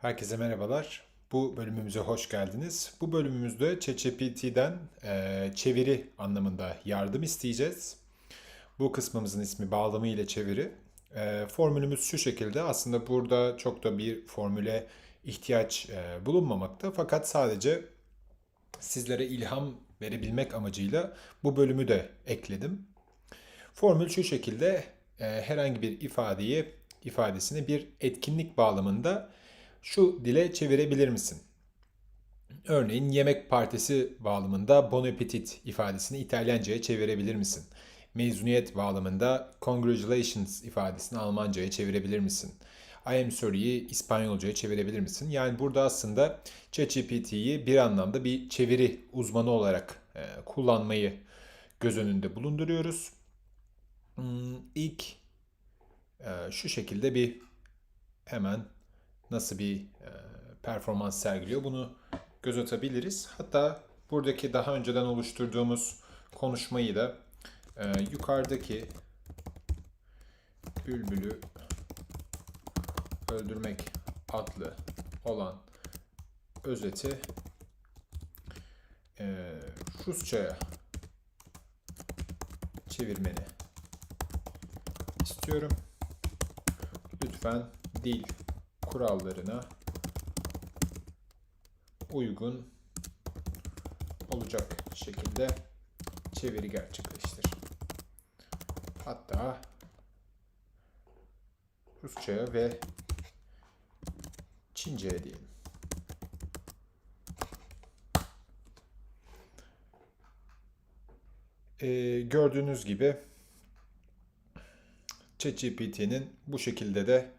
Herkese merhabalar. Bu bölümümüze hoş geldiniz. Bu bölümümüzde ChatGPT'den e, çeviri anlamında yardım isteyeceğiz. Bu kısmımızın ismi bağlamı ile çeviri. E, formülümüz şu şekilde. Aslında burada çok da bir formüle ihtiyaç e, bulunmamakta. Fakat sadece sizlere ilham verebilmek amacıyla bu bölümü de ekledim. Formül şu şekilde e, herhangi bir ifadeyi ifadesini bir etkinlik bağlamında şu dile çevirebilir misin? Örneğin yemek partisi bağlamında bon appetit ifadesini İtalyanca'ya çevirebilir misin? Mezuniyet bağlamında congratulations ifadesini Almanca'ya çevirebilir misin? I am sorry'yi İspanyolca'ya çevirebilir misin? Yani burada aslında ChatGPT'yi bir anlamda bir çeviri uzmanı olarak e, kullanmayı göz önünde bulunduruyoruz. Hmm, İlk e, şu şekilde bir hemen nasıl bir e, performans sergiliyor bunu göz atabiliriz. Hatta buradaki daha önceden oluşturduğumuz konuşmayı da e, yukarıdaki bülbülü öldürmek adlı olan özeti e, Rusça'ya çevirmeni istiyorum. Lütfen dil kurallarına uygun olacak şekilde çeviri gerçekleştir. Hatta Rusça'ya ve Çince'ye diyelim. Ee, gördüğünüz gibi ChatGPT'nin bu şekilde de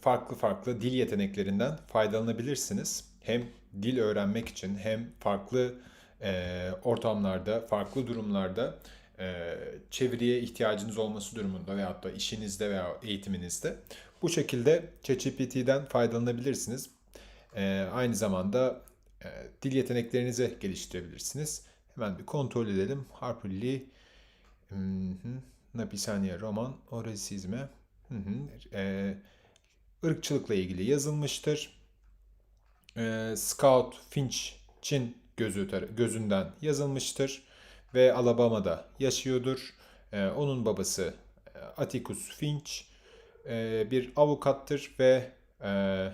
farklı farklı dil yeteneklerinden faydalanabilirsiniz. Hem dil öğrenmek için hem farklı e, ortamlarda, farklı durumlarda e, çeviriye ihtiyacınız olması durumunda veyahut da işinizde veya eğitiminizde bu şekilde ChatGPT'den faydalanabilirsiniz. Aynı zamanda dil yeteneklerinizi geliştirebilirsiniz. Hemen bir kontrol edelim. Harper Lee Napisanie roman o rasizme Hı hı. E, ırkçılıkla ilgili yazılmıştır. E, Scout Finch'in gözü gözünden yazılmıştır ve Alabama'da yaşıyordur. E, onun babası Atticus Finch e, bir avukattır ve e,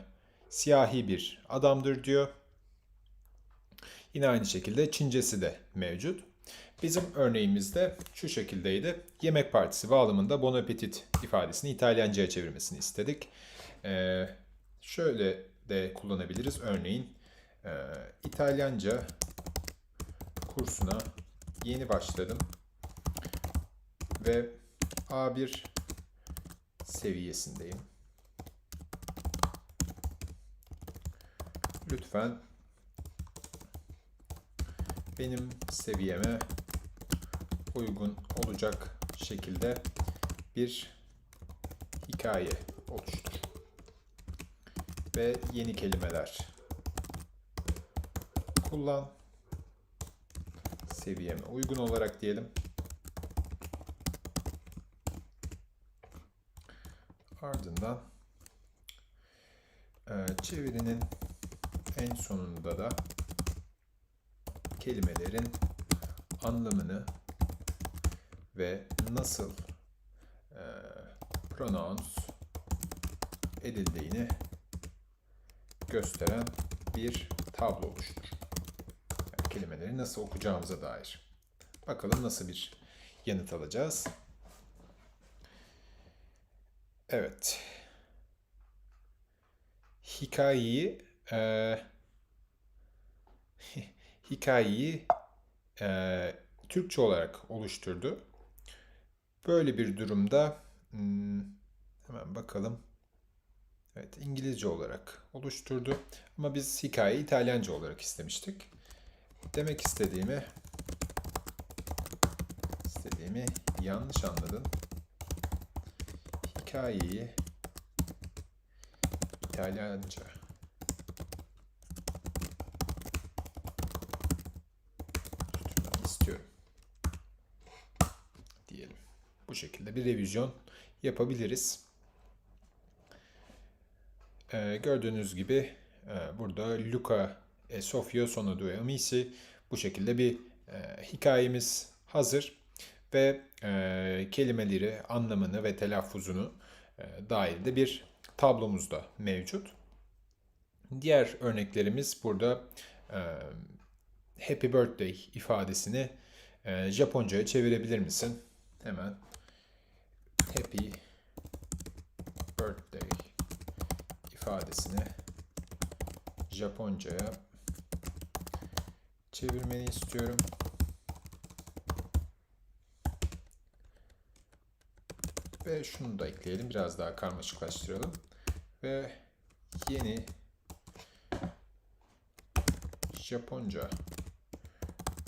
siyahi bir adamdır diyor. Yine aynı şekilde Çincesi de mevcut. Bizim örneğimizde şu şekildeydi. Yemek partisi bağlamında bon appetit ifadesini İtalyanca'ya çevirmesini istedik. Ee, şöyle de kullanabiliriz. Örneğin e, İtalyanca kursuna yeni başladım ve A1 seviyesindeyim. Lütfen benim seviyeme uygun olacak şekilde bir hikaye oluştur. Ve yeni kelimeler kullan. Seviyeme uygun olarak diyelim. Ardından e, çevirinin en sonunda da kelimelerin anlamını ve nasıl e, pronounce edildiğini gösteren bir tablo oluştur. Yani kelimeleri nasıl okuyacağımıza dair. Bakalım nasıl bir yanıt alacağız. Evet. Hikayeyi e, hikayeyi e, Türkçe olarak oluşturdu. Böyle bir durumda hmm, hemen bakalım. Evet İngilizce olarak oluşturdu. Ama biz hikayeyi İtalyanca olarak istemiştik. Demek istediğimi istediğimi yanlış anladın. Hikayeyi İtalyanca istiyorum. Diyelim. Bu şekilde bir revizyon yapabiliriz. e, gördüğünüz gibi e, burada Luca e Sofia sono due amici bu şekilde bir e, hikayemiz hazır ve e, kelimeleri, anlamını ve telaffuzunu e, dair de bir tablomuz da mevcut. Diğer örneklerimiz burada e, Happy Birthday ifadesini e, Japonca'ya çevirebilir misin? Hemen Happy Birthday ifadesini Japonca'ya çevirmeni istiyorum. Ve şunu da ekleyelim. Biraz daha karmaşıklaştıralım. Ve yeni Japonca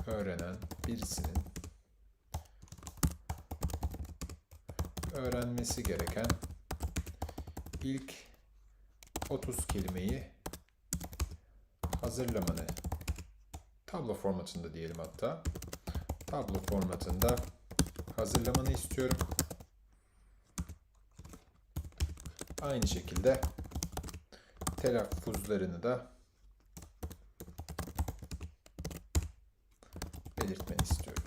öğrenen birisinin öğrenmesi gereken ilk 30 kelimeyi hazırlamanı tablo formatında diyelim hatta tablo formatında hazırlamanı istiyorum. Aynı şekilde telaffuzlarını da belirtmeni istiyorum.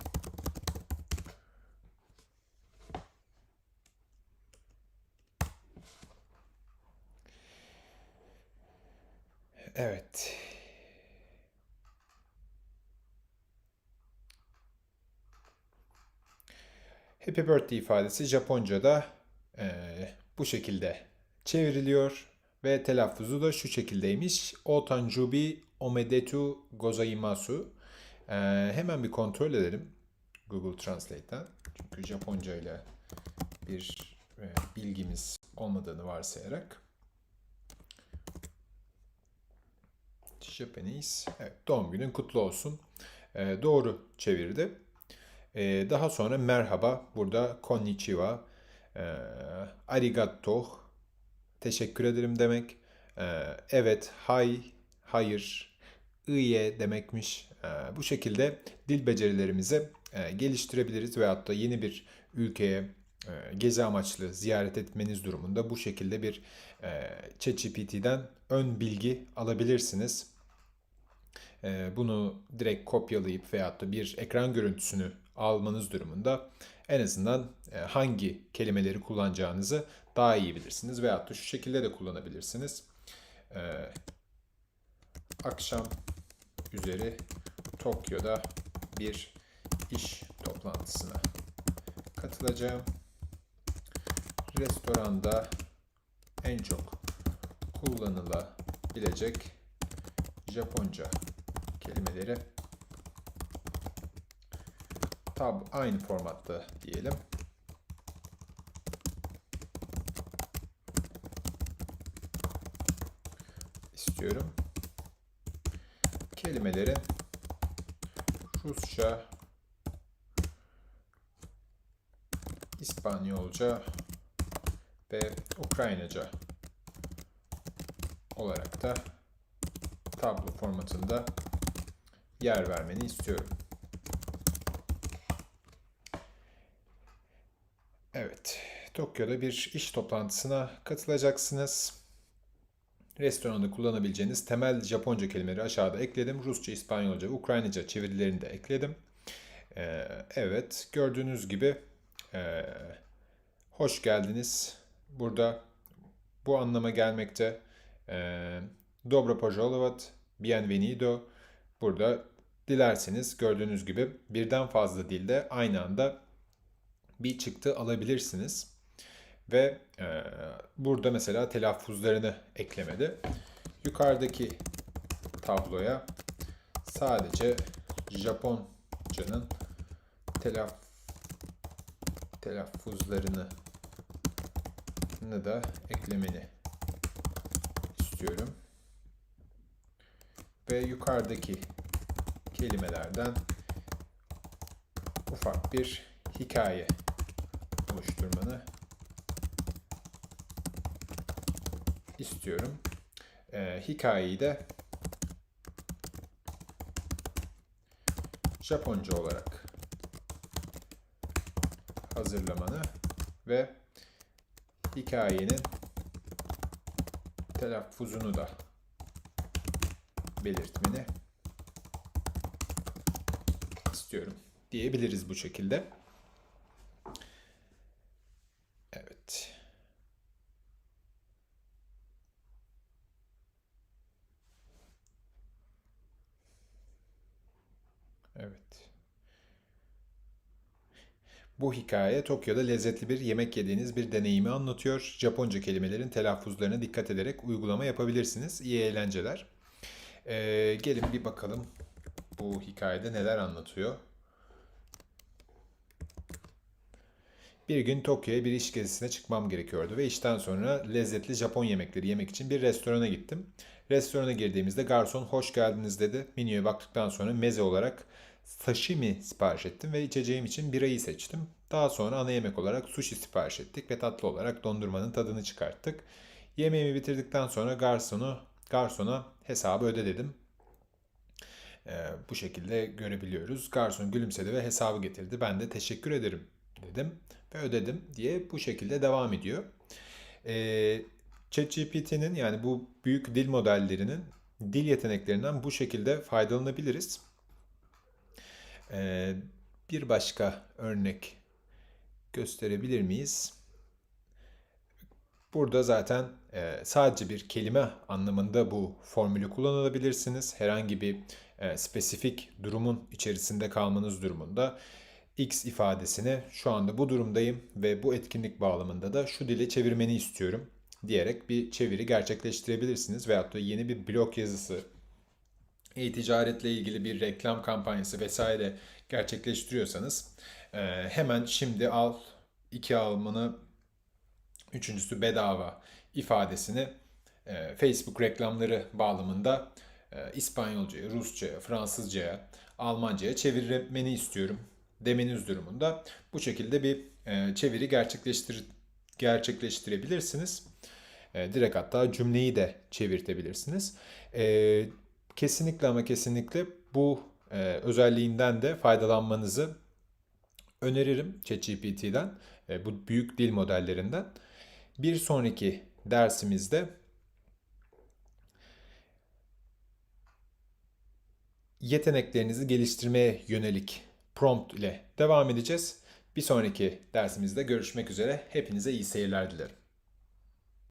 Evet. Happy Birthday ifadesi Japonca'da eee, bu şekilde çevriliyor ve telaffuzu da şu şekildeymiş. O tanjubi omedetu gozaimasu. Eee, hemen bir kontrol edelim Google Translate'ten. Çünkü Japonca ile bir e, bilgimiz olmadığını varsayarak. Japanese. Evet, doğum günün kutlu olsun. Eee, doğru çevirdi. Eee, daha sonra merhaba. Burada konnichiwa. Eee arigato. Teşekkür ederim demek. Eee, evet, hay, hayır, iye demekmiş. Eee, bu şekilde dil becerilerimizi eee, geliştirebiliriz veyahut da yeni bir ülkeye eee, gezi amaçlı ziyaret etmeniz durumunda bu şekilde bir eee ChatGPT'den ön bilgi alabilirsiniz. Eee, bunu direkt kopyalayıp veyahut da bir ekran görüntüsünü almanız durumunda en azından e, hangi kelimeleri kullanacağınızı daha iyi bilirsiniz. Veyahut da şu şekilde de kullanabilirsiniz. Eee, akşam üzeri Tokyo'da bir iş toplantısına katılacağım. Restoranda en çok kullanılabilecek Japonca kelimeleri tab aynı formatta diyelim. istiyorum. Kelimeleri Rusça, İspanyolca ve Ukraynaca olarak da tablo formatında yer vermeni istiyorum. Evet, Tokyo'da bir iş toplantısına katılacaksınız. Restoranda kullanabileceğiniz temel Japonca kelimeleri aşağıda ekledim. Rusça, İspanyolca, Ukraynaca çevirilerini de ekledim. Ee, evet, gördüğünüz gibi e, hoş geldiniz. Burada bu anlama gelmekte. E, Dobro poželovat, bienvenido, Burada dilerseniz gördüğünüz gibi birden fazla dilde aynı anda bir çıktı alabilirsiniz. Ve e, burada mesela telaffuzlarını eklemedi. Yukarıdaki tabloya sadece Japonca'nın telaff telaffuzlarını da eklemeni istiyorum. Ve yukarıdaki kelimelerden ufak bir hikaye oluşturmanı istiyorum. Ee, hikayeyi de Japonca olarak hazırlamanı ve hikayenin telaffuzunu da belirtmeni istiyorum diyebiliriz bu şekilde. Evet. Evet. Bu hikaye Tokyo'da lezzetli bir yemek yediğiniz bir deneyimi anlatıyor. Japonca kelimelerin telaffuzlarına dikkat ederek uygulama yapabilirsiniz. İyi eğlenceler. Ee, gelin bir bakalım bu hikayede neler anlatıyor. Bir gün Tokyo'ya bir iş gezisine çıkmam gerekiyordu ve işten sonra lezzetli Japon yemekleri yemek için bir restorana gittim. Restorana girdiğimizde garson hoş geldiniz dedi. Menüye baktıktan sonra meze olarak sashimi sipariş ettim ve içeceğim için birayı seçtim. Daha sonra ana yemek olarak sushi sipariş ettik ve tatlı olarak dondurmanın tadını çıkarttık. Yemeğimi bitirdikten sonra garsonu garsona hesabı öde dedim. Ee, bu şekilde görebiliyoruz. Garson gülümsedi ve hesabı getirdi. Ben de teşekkür ederim dedim ve ödedim diye bu şekilde devam ediyor. Ee, ChatGPT'nin yani bu büyük dil modellerinin dil yeteneklerinden bu şekilde faydalanabiliriz. Ee, bir başka örnek gösterebilir miyiz? Burada zaten e, sadece bir kelime anlamında bu formülü kullanabilirsiniz. Herhangi bir e, spesifik durumun içerisinde kalmanız durumunda X ifadesini şu anda bu durumdayım ve bu etkinlik bağlamında da şu dile çevirmeni istiyorum diyerek bir çeviri gerçekleştirebilirsiniz. Veyahut da yeni bir blog yazısı, e-ticaretle ilgili bir reklam kampanyası vesaire gerçekleştiriyorsanız e, hemen şimdi al, iki almanı, üçüncüsü bedava ifadesini e, Facebook reklamları bağlamında e, İspanyolcaya, Rusçaya, Fransızcaya, Almancaya çevirmeni istiyorum demeniz durumunda bu şekilde bir e, çeviri gerçekleştir gerçekleştirebilirsiniz. E, direkt hatta cümleyi de çevirtebilirsiniz. E, kesinlikle ama kesinlikle bu özelliğinden de faydalanmanızı öneririm ChatGPT'den, bu büyük dil modellerinden. Bir sonraki dersimizde yeteneklerinizi geliştirmeye yönelik prompt ile devam edeceğiz. Bir sonraki dersimizde görüşmek üzere. Hepinize iyi seyirler dilerim.